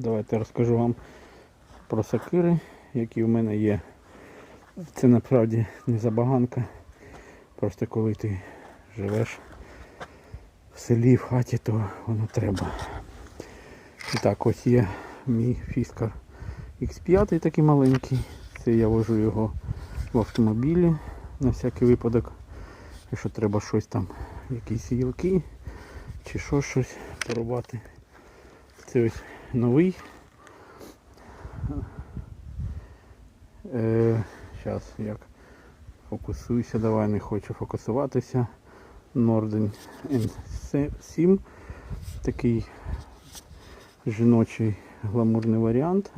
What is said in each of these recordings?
Давайте розкажу вам про сокири, які в мене є. Це насправді не забаганка. Просто коли ти живеш в селі, в хаті, то воно треба. І так, ось є мій фіскар X5 такий маленький. Це я вожу його в автомобілі на всякий випадок. Якщо треба щось там, якісь гілки чи що щось порубати. Це ось новий. Е, Зараз як фокусуюся, давай не хочу фокусуватися. Norden N7. Такий жіночий гламурний варіант.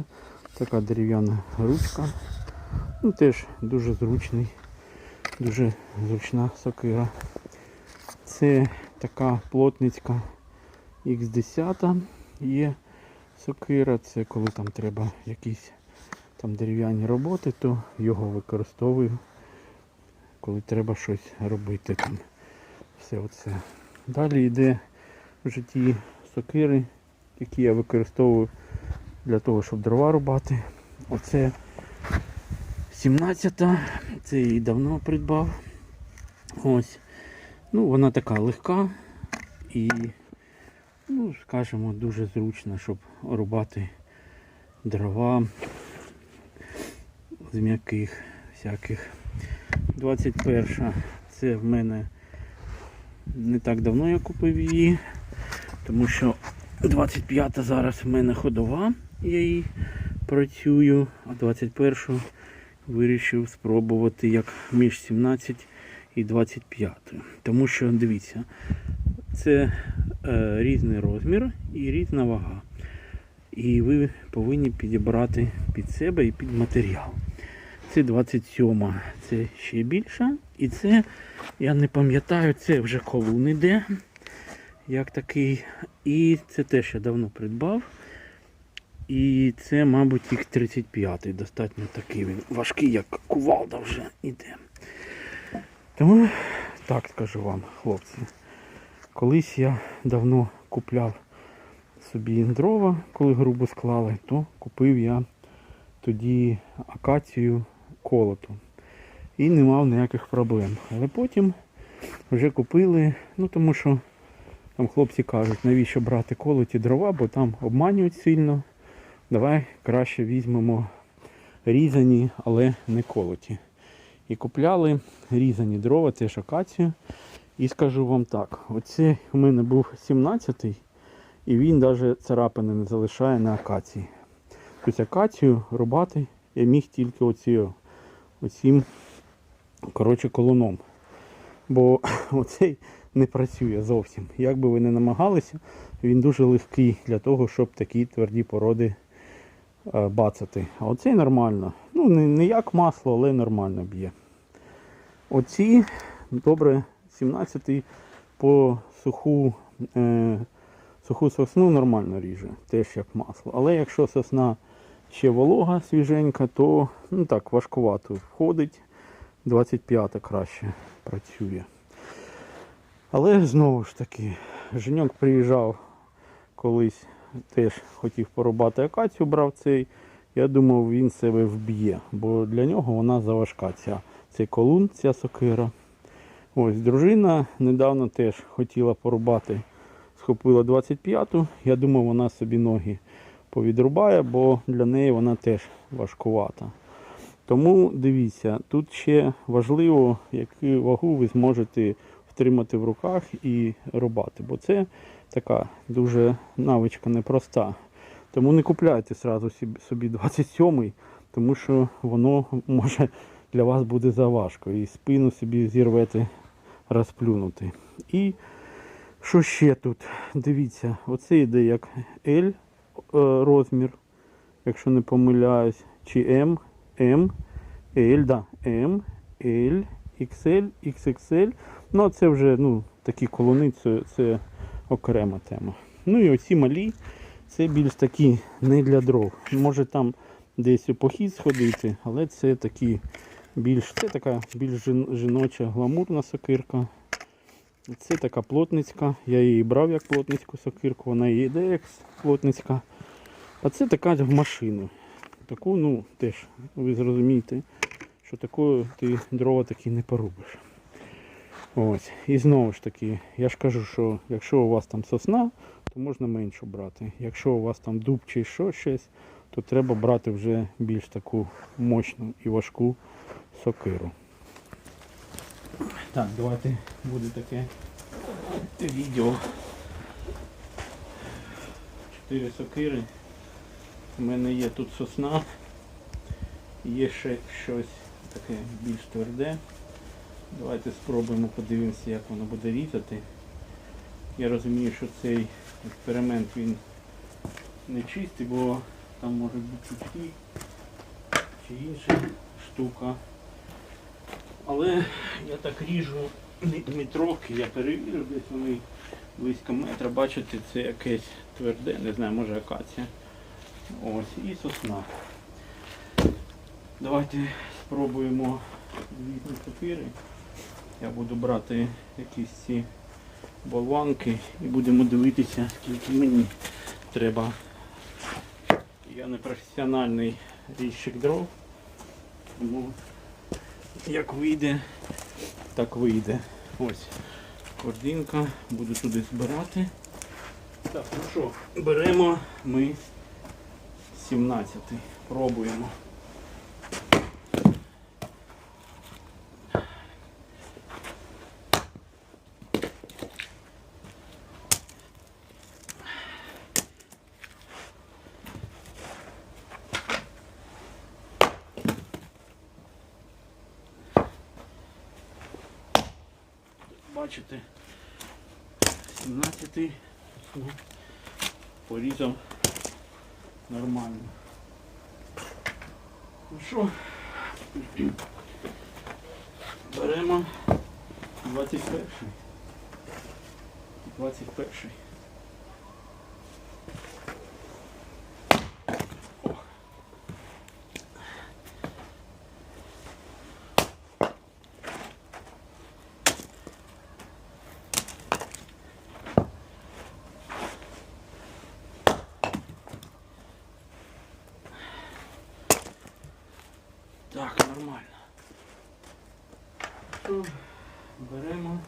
Така дерев'яна ручка. Ну, теж дуже зручний, дуже зручна сокира. Це така плотницька X10 є сокира. Це коли там треба якісь там дерев'яні роботи, то його використовую, коли треба щось робити там. Все оце. Далі йде в житті сокири, які я використовую для того, щоб дрова рубати. Оце 17-та, це її давно придбав. Ось. Ну, вона така легка і, ну, скажімо, дуже зручна, щоб рубати дрова з м'яких всяких. 21 це в мене не так давно я купив її, тому що 25 зараз в мене ходова, я її працюю, а 21 вирішив спробувати як між 17 і 25. Тому що дивіться, це різний розмір і різна вага. І ви повинні підібрати під себе і під матеріал. Це 27, це ще більше. І це, я не пам'ятаю, це вже колун іде. Як такий. І це теж я давно придбав. І це, мабуть, їх 35-й. Достатньо такий він важкий, як кувалда вже іде. Тому так скажу вам, хлопці. Колись я давно купляв собі дрова, коли грубо склали, то купив я тоді акацію колоту. І не мав ніяких проблем. Але потім вже купили, ну тому що там хлопці кажуть, навіщо брати колоті дрова, бо там обманюють сильно. Давай краще візьмемо різані, але не колоті. І купляли різані дрова, теж акацію. І скажу вам так, оце у мене був 17-й, і він навіть царапини не залишає на акації. Тобто акацію рубати я міг тільки оці, оцім коротше, колуном. Бо оцей не працює зовсім. Як би ви не намагалися, він дуже легкий для того, щоб такі тверді породи е, бацати. А оцей нормально. Ну, не, не як масло, але нормально б'є. Оці добре 17-й по суху, е, суху сосну нормально ріже, теж як масло. Але якщо сосна ще волога свіженька, то ну так, важкувато входить. 25 краще працює. Але знову ж таки, Женьок приїжджав колись, теж хотів порубати акацію, брав цей. Я думав, він себе вб'є, бо для нього вона заважка ця. Цей колун, ця сокира. Ось дружина недавно теж хотіла порубати, схопила 25-ту. Я думав, вона собі ноги повідрубає, бо для неї вона теж важкувата. Тому дивіться, тут ще важливо, яку вагу ви зможете втримати в руках і рубати, бо це така дуже навичка непроста. Тому не купляйте сразу собі 27-й, тому що воно може для вас буде заважко. І спину собі зірвете розплюнути. І що ще тут? Дивіться, оце йде як L е, розмір, якщо не помиляюсь, чи M, M, L, да, M, L, XL, XXL. Ну, це вже ну, такі колони, це, це окрема тема. Ну і оці малі, це більш такі не для дров. Може там десь у похід сходити, але це такі більш, це така більш жіноча гламурна сокирка. Це така плотницька. Я її брав як плотницьку сокирку, вона і йде як плотницька. А це така в машину. Таку, ну, теж, ви зрозумієте, що такою ти дрова такі не порубиш. Ось. І знову ж таки, я ж кажу, що якщо у вас там сосна, то можна меншу брати. Якщо у вас там дуб чи що щось, то треба брати вже більш таку мощну і важку сокиру. Так, давайте буде таке відео. Чотири сокири. У мене є тут сосна, є ще щось таке більш тверде. Давайте спробуємо подивимося, як воно буде різати. Я розумію, що цей експеримент він не чистий, бо там може бути чутки чи інша штука. Але я так ріжу метровки, я перевірив, десь вони близько метра. Бачите, це якесь тверде, не знаю, може акація. Ось, і сосна. Давайте спробуємо різні сокири. Я буду брати якісь ці болванки і будемо дивитися, скільки мені треба. Я не професіональний різчик дров, тому як вийде, так вийде. Ось кординка, буду туди збирати. Так, ну що, беремо ми 17. Пробуємо. Бачите, 17 ну, порізав нормально. Ну що, беремо 21. 21. Так, нормально. Беремо,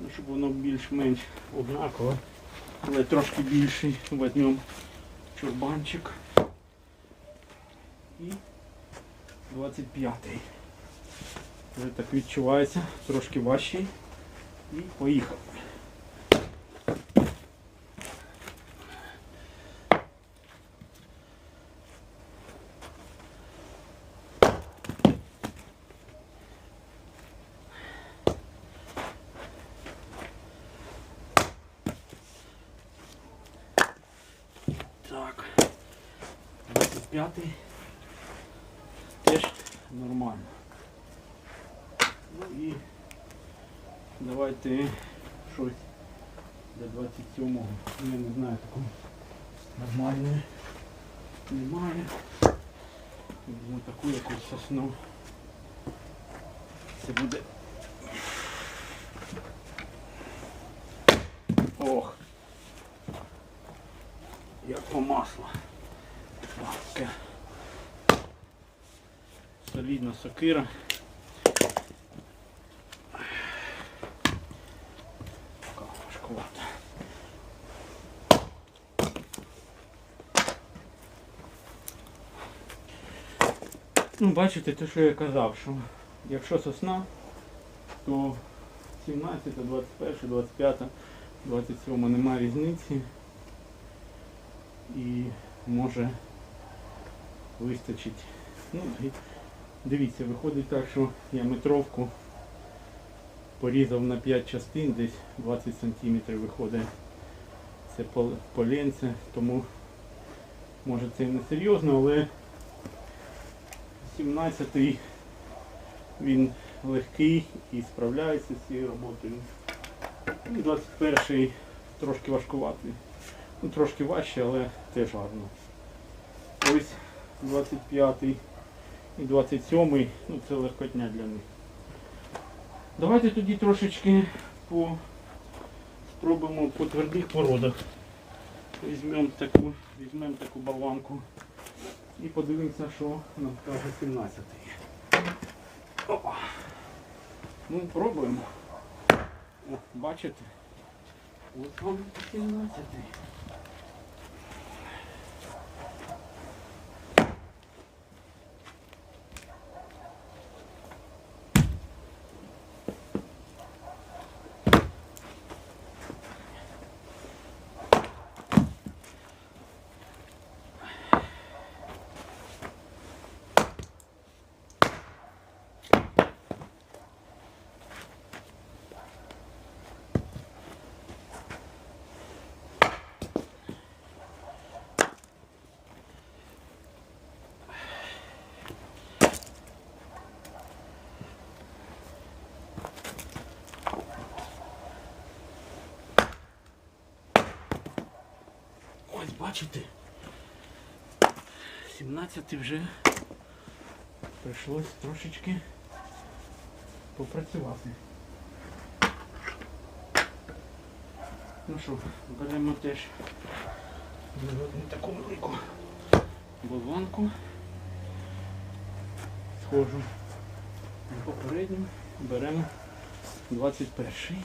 ну, щоб воно більш-менш однаково, але трошки більший возьмемо чурбанчик. І 25-й. Вже так відчувається, трошки важчий. І поїхав. Так. 25-й. Теж нормально. Ну і давайте щось для 27-го. Я не знаю такого нормальної немає. Візьму таку якусь сосну. Це буде. Ох. По маслу. Солідна сокира. Така. Ну, бачите, те, що я казав, що якщо сосна, то 17, 21, 25, 27 немає різниці і може вистачить. Ну, дивіться, виходить так, що я метровку порізав на 5 частин, десь 20 см виходить це пол- поленце, тому може це і не серйозно, але 17-й він легкий і справляється з цією роботою. Ну, 21-й трошки важкуватий. Ну, трошки важче, але теж гарно. Ось 25 і 27, ну це легкотня для них. Давайте тоді трошечки по спробуємо по твердих породах. Візьмемо таку, візьмемо таку болванку і подивимося, що нам каже 17. Опа. Ну, пробуємо. О, бачите? От вам 17. Бачите. 17 вже прийшлось трошечки попрацювати. Ну що, беремо теж таку велику болванку. Схожу на попередню. Беремо 21.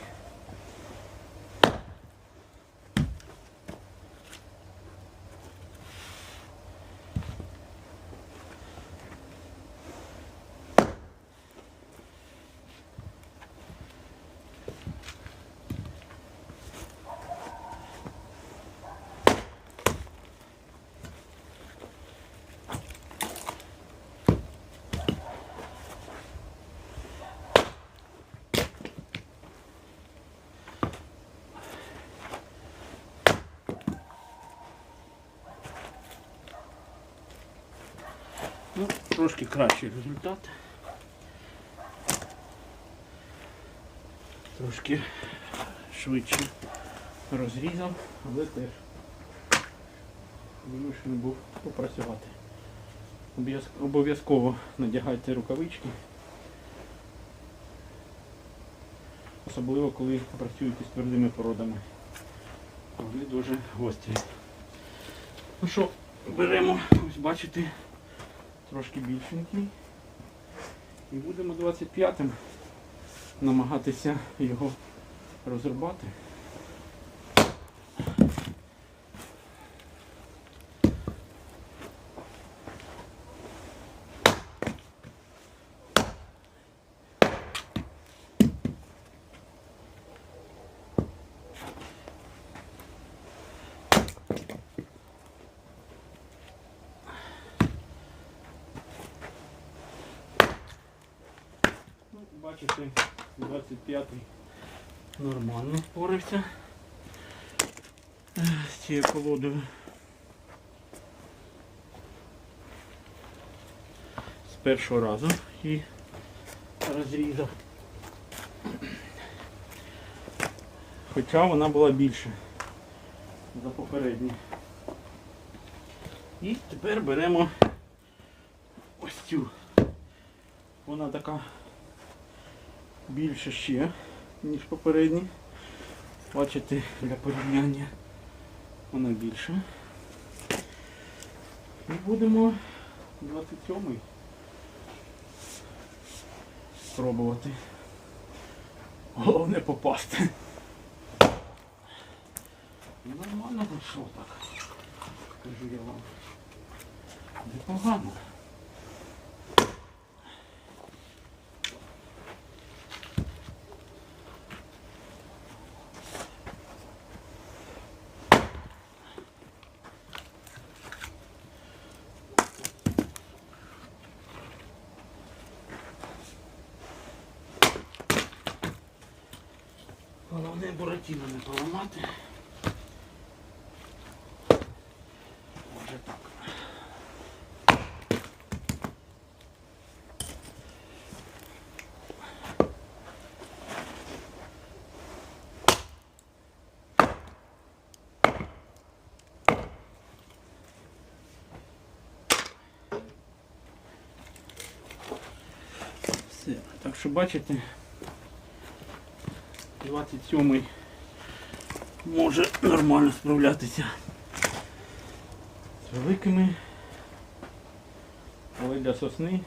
Ну, трошки кращий результат. Трошки швидше розрізав, але теж вимушений був попрацювати. Обов'язково надягайте рукавички. Особливо коли працюєте з твердими породами. Вони дуже гострі. Ну що, беремо, ось бачите, трошки більшенький. І будемо 25-м намагатися його розрубати. Ну, бачите, 25-й нормально впорався е, з цією колодою. З першого разу і розрізав. Хоча вона була більша за попередню. І тепер беремо ось цю. Вона така більше ще, ніж попередні. Бачите, для порівняння вона більша. І будемо 27-й спробувати. Головне попасти. Нормально вийшло так. Скажу я вам. Непогано. Головне буратіно не поламати. Може так. Все. Так що бачите, 27 може нормально справлятися з великими, але для сосни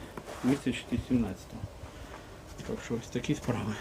місяць 17. Так що ось такі справи.